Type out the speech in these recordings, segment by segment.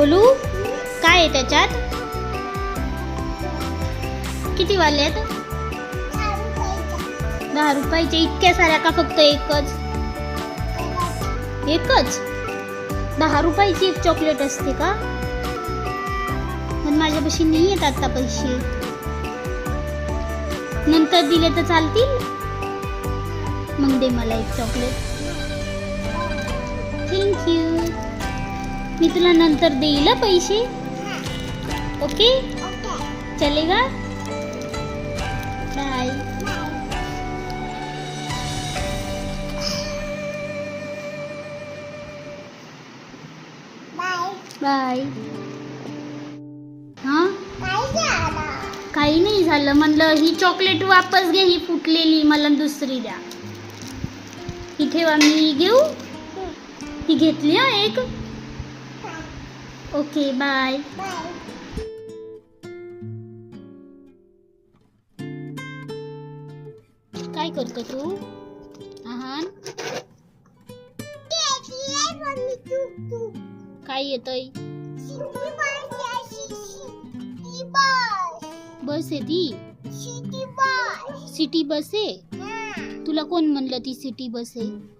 गोलू काय आहे त्याच्यात? किती वाले आहेत? दहा रुपयाचे. इतक्या साऱ्या का फक्त एकच? एकच? दहा रुपयाची एक चॉकलेट असते का? पण माझ्यापाशी नाही येत आता पैसे. नंतर दिले तर चालतील? मग दे मला एक चॉकलेट थँक्यू मी तुला नंतर देईल पैसे. ओके? चलेगा? बाय बाय हा काही नाही झालं. म्हणलं ही चॉकलेट वापस घे ही फुटलेली. मला दुसरी द्या. ही ठेवा मी घेऊ? ही. घेतली हा एक. ओके बाय काय करतो तू आहान काय येतय बस आहे ती सिटी बस आहे तुला कोण म्हणलं ती सिटी बस आहे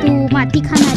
তো মাটিখানা